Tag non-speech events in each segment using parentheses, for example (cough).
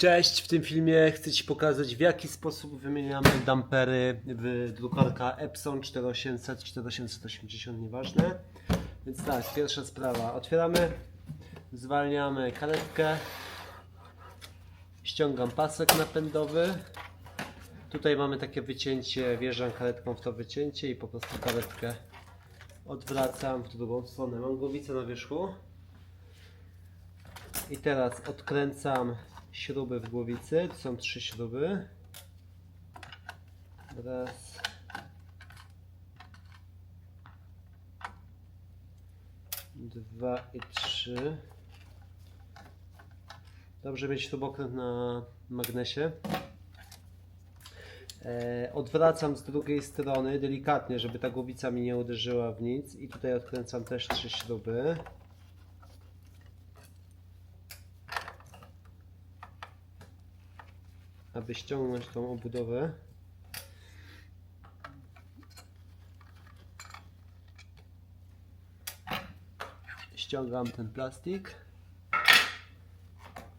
Cześć, w tym filmie chcę Ci pokazać w jaki sposób wymieniamy dampery w drukarka Epson 4800, 4880, nieważne. Więc tak, pierwsza sprawa, otwieramy, zwalniamy karetkę, ściągam pasek napędowy. Tutaj mamy takie wycięcie, wjeżdżam karetką w to wycięcie i po prostu karetkę odwracam w drugą stronę. Mam głowicę na wierzchu. I teraz odkręcam śruby w głowicy. To są trzy śruby. Raz. Dwa i trzy. Dobrze mieć śrubokręt na magnesie. E, odwracam z drugiej strony delikatnie, żeby ta głowica mi nie uderzyła w nic. I tutaj odkręcam też trzy śruby. Aby ściągnąć tą obudowę. Ściągam ten plastik.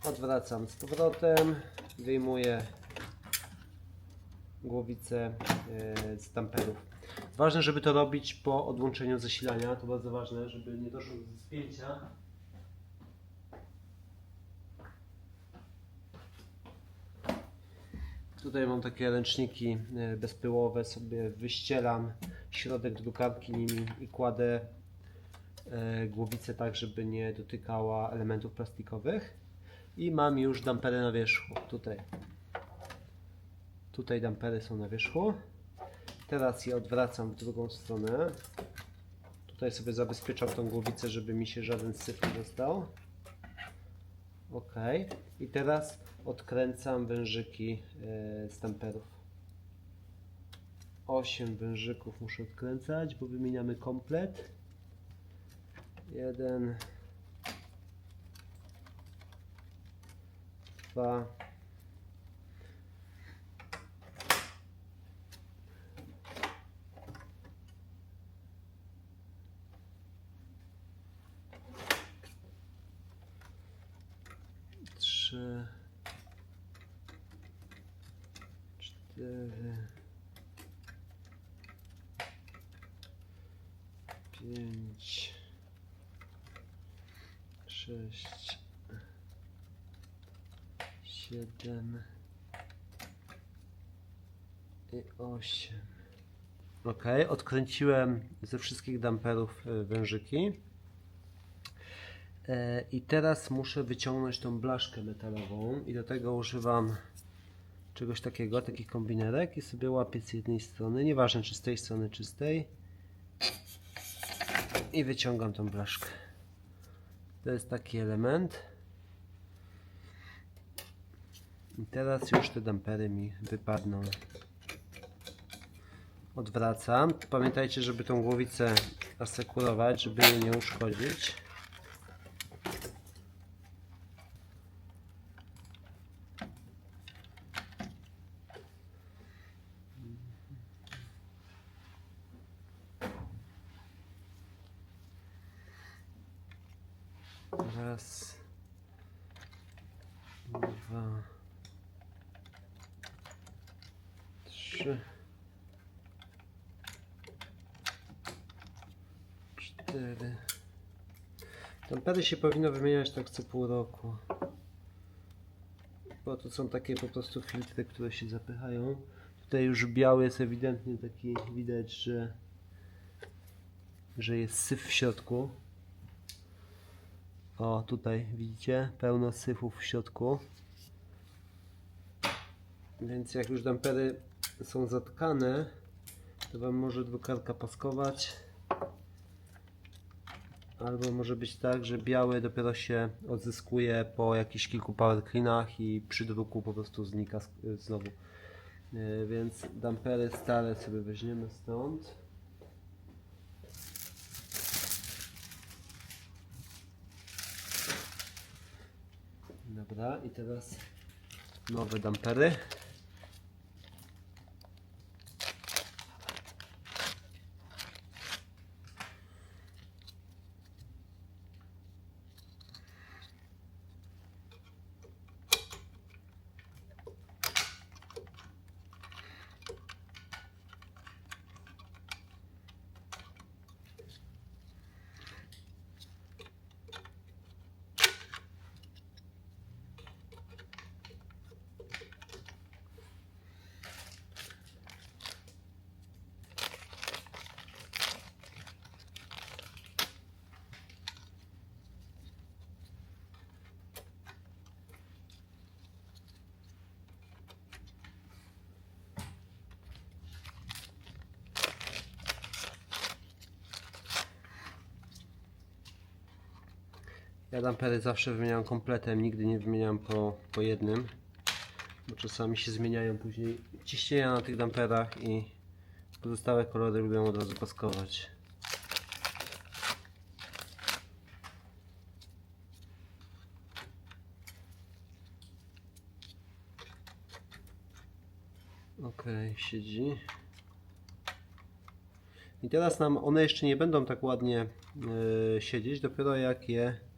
Odwracam z powrotem. Wyjmuję głowicę e, z tamperów. Ważne, żeby to robić po odłączeniu zasilania. To bardzo ważne, żeby nie doszło do spięcia. Tutaj mam takie ręczniki e, bezpyłowe, sobie wyścielam środek drukarki nimi i kładę e, głowicę tak, żeby nie dotykała elementów plastikowych. I mam już dampery na wierzchu, tutaj. Tutaj dampery są na wierzchu. Teraz je odwracam w drugą stronę. Tutaj sobie zabezpieczam tą głowicę, żeby mi się żaden syf nie dostał. Ok. I teraz odkręcam wężyki e, z tamperów. 8 wężyków muszę odkręcać, bo wymieniamy komplet. Jeden, dwa, sześć, siedem i osiem. Ok, odkręciłem ze wszystkich damperów y, wężyki. E, I teraz muszę wyciągnąć tą blaszkę metalową i do tego używam czegoś takiego, takich kombinerek i sobie łapię z jednej strony, nieważne czy z tej strony, czy z tej i wyciągam tą blaszkę. To jest taki element. I teraz już te dampery mi wypadną. Odwracam. Pamiętajcie, żeby tą głowicę asekurować, żeby jej nie uszkodzić. Raz, dwa, trzy, cztery. Tampery się powinno wymieniać tak co pół roku. Bo to są takie po prostu filtry, które się zapychają. Tutaj już biały jest ewidentnie taki, widać, że, że jest syf w środku. O, tutaj widzicie, pełno syfów w środku. Więc jak już dampery są zatkane, to Wam może drukarka paskować. Albo może być tak, że biały dopiero się odzyskuje po jakichś kilku power cleanach i przy druku po prostu znika znowu. E, Więc dampery stare sobie weźmiemy stąd. Dobra, i teraz nowe dampery. Ja dampery zawsze wymieniam kompletem, nigdy nie wymieniam po, po jednym. Bo czasami się zmieniają później ciśnienia na tych damperach i pozostałe kolory lubią od razu paskować. Okej, siedzi. I teraz nam one jeszcze nie będą tak ładnie e, siedzieć, dopiero jak je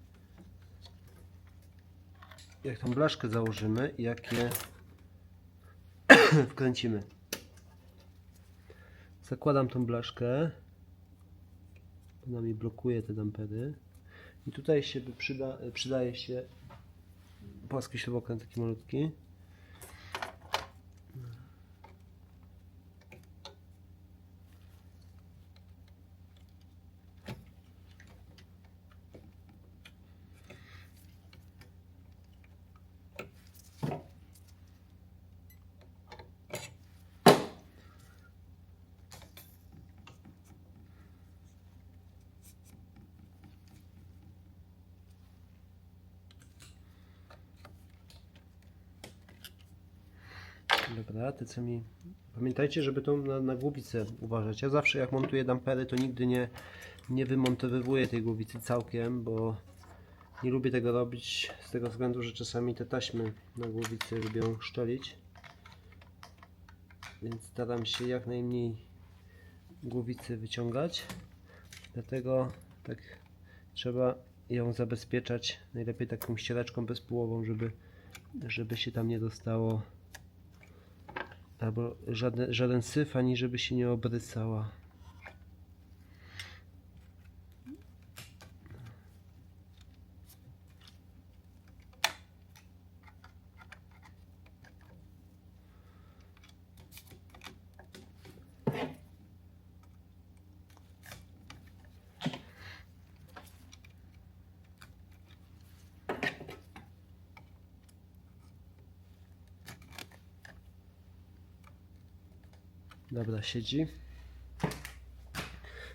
jak tą blaszkę założymy i jak je (clears throat) wkręcimy. Zakładam tą blaszkę. Ona mi blokuje te dampery. I tutaj się przyda, przydaje się płaski śrubokręt taki malutki. Dobra, te co mi... Pamiętajcie, żeby tą na, na głowicę uważać. Ja zawsze jak montuję dampery, to nigdy nie, nie wymontowywuję tej głowicy całkiem, bo nie lubię tego robić z tego względu, że czasami te taśmy na głowicy lubią szczelić. Więc staram się jak najmniej głowicy wyciągać. Dlatego tak trzeba ją zabezpieczać najlepiej taką ściereczką bezpółową, żeby, żeby się tam nie dostało albo żaden, żaden syf, ani żeby się nie obrysała. Dobra, siedzi.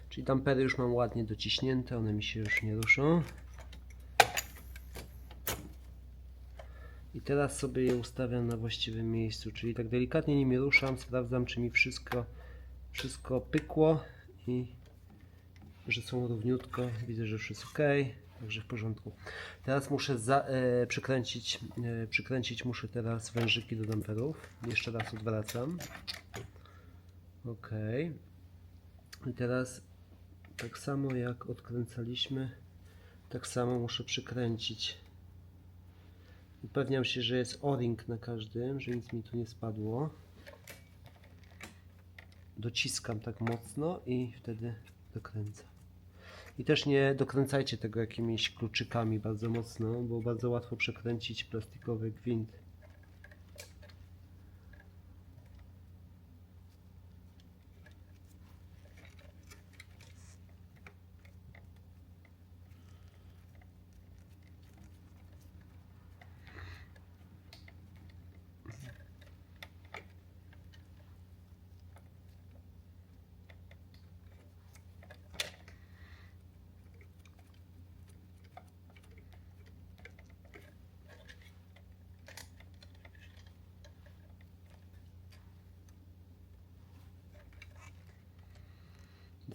Czyli dampery już mam ładnie dociśnięte, one mi się już nie ruszą. I teraz sobie je ustawiam na właściwym miejscu, czyli tak delikatnie nimi ruszam, sprawdzam czy mi wszystko, wszystko pykło i że są równiutko. Widzę, że już jest ok, także w porządku. Teraz muszę za, e, przykręcić, e, przykręcić muszę teraz wężyki do damperów. Jeszcze raz odwracam. Ok. I teraz tak samo jak odkręcaliśmy, tak samo muszę przykręcić. Upewniam się, że jest o-ring na każdym, że nic mi tu nie spadło. Dociskam tak mocno i wtedy dokręcam. I też nie dokręcajcie tego jakimiś kluczykami bardzo mocno, bo bardzo łatwo przekręcić plastikowy gwint.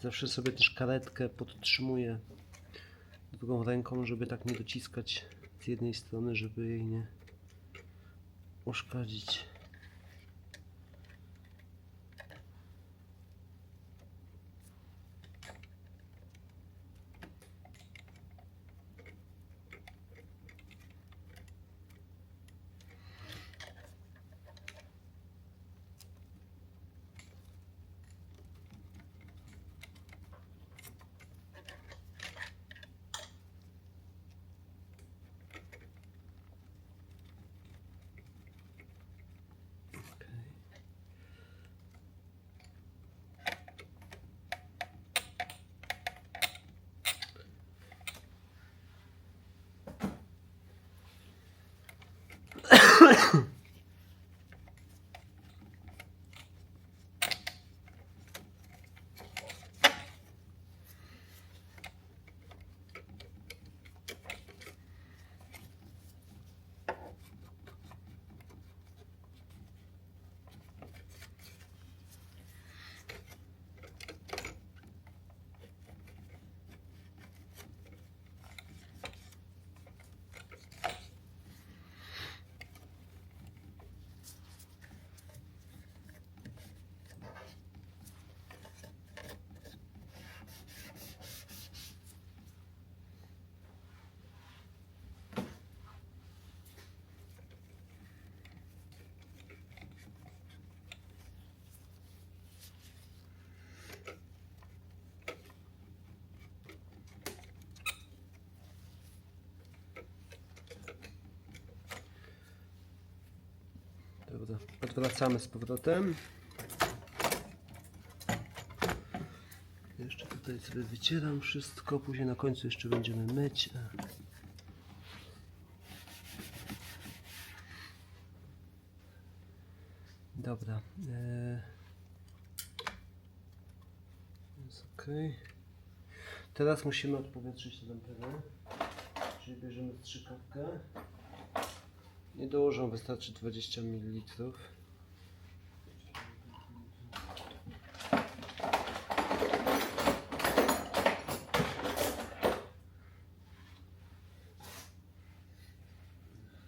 Zawsze sobie też karetkę podtrzymuję drugą ręką, żeby tak nie dociskać z jednej strony, żeby jej nie uszkodzić. Dobra, odwracamy z powrotem. Jeszcze tutaj sobie wycieram wszystko, później na końcu jeszcze będziemy myć. Dobra. e, Jest ok. Teraz musimy odpowietrzyć tę lamperę. Czyli bierzemy strzykawkę. Nie dołożą, wystarczy 20 ml.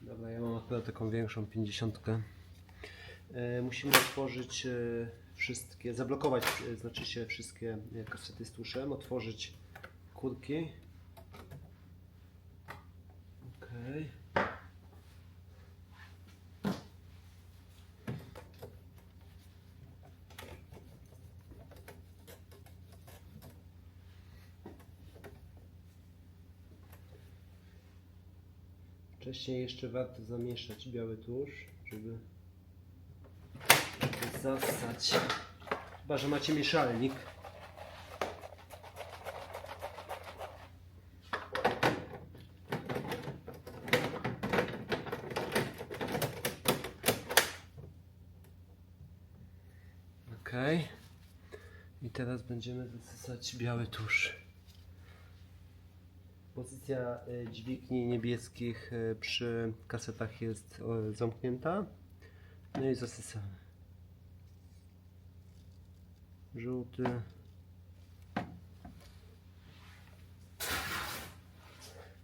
Dobra, ja mam akurat taką większą 50. E, musimy otworzyć e, wszystkie, zablokować, e, znaczy się wszystkie e, kasety z otworzyć kurki. Okej. Wcześniej jeszcze warto zamieszać biały tłuszcz, żeby, zassać. Chyba, że macie mieszalnik. Ok. I teraz będziemy wysysać biały tusz. Pozycja e, dźwigni niebieskich e, przy kasetach jest zamknięta. No i zasysamy. Żółty.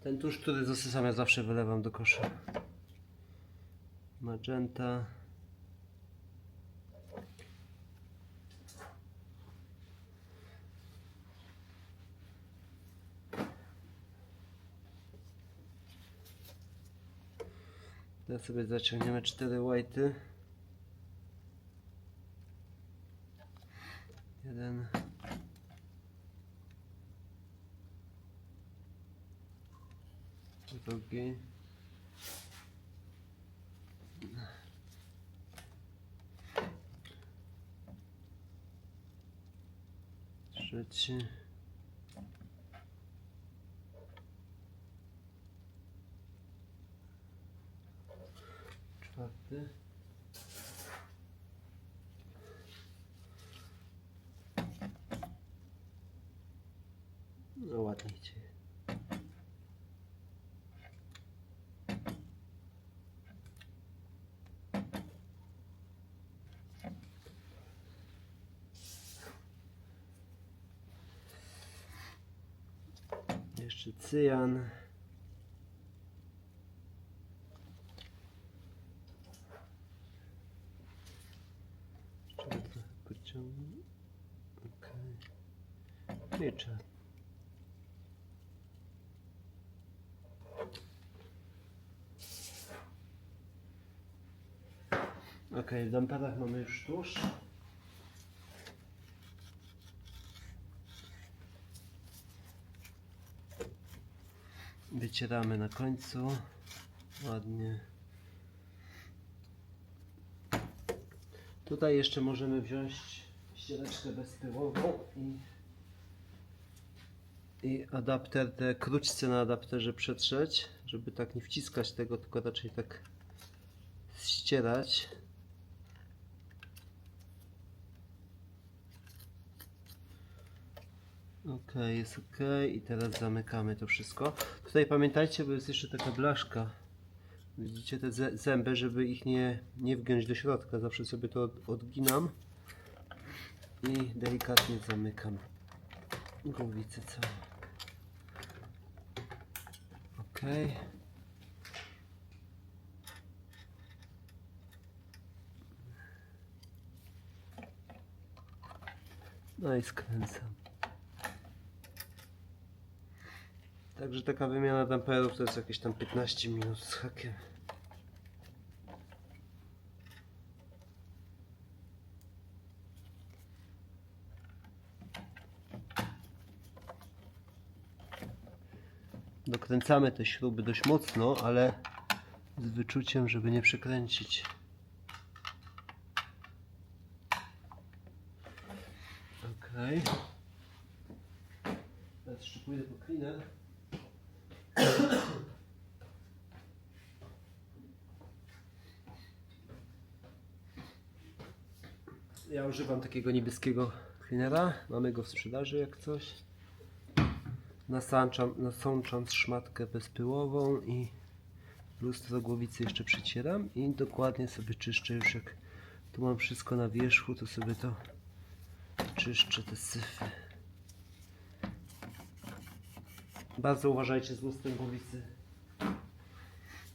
Ten tusz, który zasysam, ja zawsze wylewam do kosza. Magenta. Teraz sobie zaciągniemy cztery white'y. Jeden. Drugi. Trzeci. Czwarty. No ładnie. Jeszcze cyjan. Jeszcze go trochę No i czas. Ok, w lamparach mamy już tłuszcz. Wycieramy na końcu. Ładnie. Tutaj jeszcze możemy wziąć ściereczkę bezpyłową i, i adapter, te króćce na adapterze przetrzeć, żeby tak nie wciskać tego, tylko raczej tak ścierać. Ok, jest ok i teraz zamykamy to wszystko. Tutaj pamiętajcie, bo jest jeszcze taka blaszka. Widzicie te zę- zęby, żeby ich nie, nie wgiąć do środka. Zawsze sobie to od, odginam i delikatnie zamykam głowicę całą. Ok. No i skręcam. Także taka wymiana damperów to jest jakieś tam 15 minut z hakiem. Skręcamy te śruby dość mocno, ale z wyczuciem, żeby nie przekręcić. Ok. Teraz jeszcze po cleaner. Ja używam takiego niebieskiego cleanera. Mamy go w sprzedaży jak coś. Nasączam, nasącząc szmatkę bezpyłową i lustro głowicy jeszcze przycieram i dokładnie sobie czyszczę już jak tu mam wszystko na wierzchu, to sobie to czyszczę te syfy. Bardzo uważajcie z lustrem głowicy,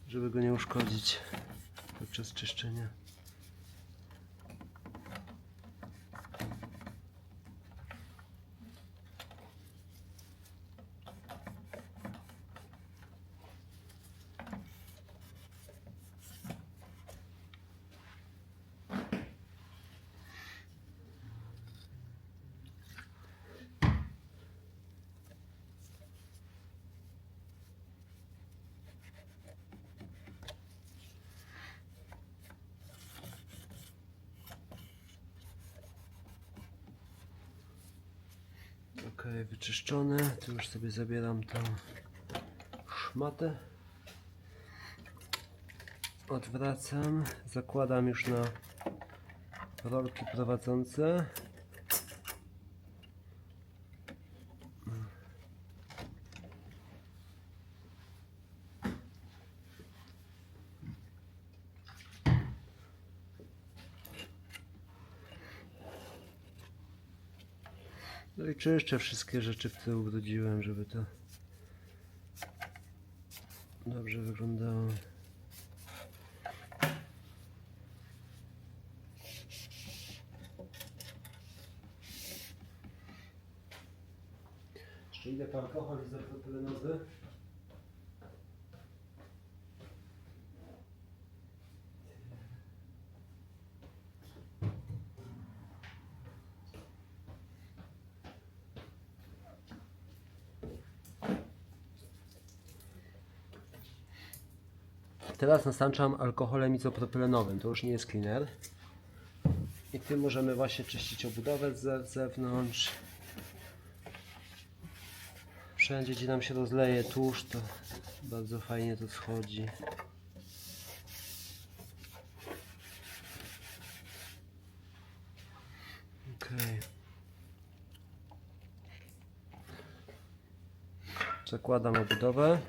żeby go nie uszkodzić podczas czyszczenia. Ok, wyczyszczone. Tu już sobie zabieram tą szmatę. Odwracam. Zakładam już na rolki prowadzące. No i czyszczę wszystkie rzeczy, które ubrudziłem, żeby to dobrze wyglądało. Jeszcze idę po alkohol izopropylenowy. Teraz nasączam alkoholem izopropylenowym, to już nie jest cleaner. I tym możemy właśnie czyścić obudowę z zewnątrz. Wszędzie, gdzie nam się rozleje tłuszcz, to bardzo fajnie to schodzi. Okej. Zakładam obudowę.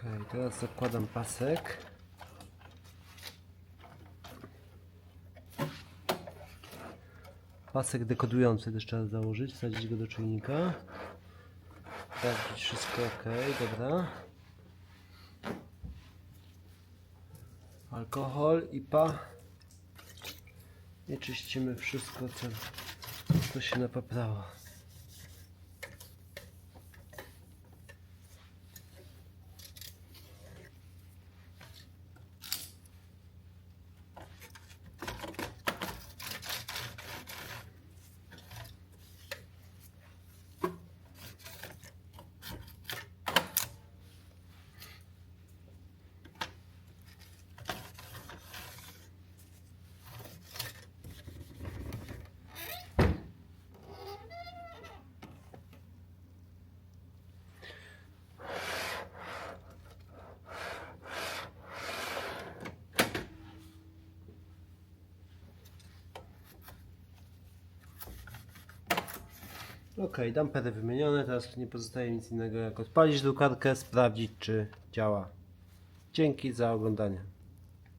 Ok, teraz zakładam pasek. Pasek dekodujący też trzeba założyć, wsadzić go do czujnika. Sprawdzić wszystko ok, dobra. Alkohol i pa. I czyścimy wszystko, co, co się napaprało. Ok, dampery wymienione, teraz nie pozostaje nic innego jak odpalić drukarkę, sprawdzić czy działa. Dzięki za oglądanie.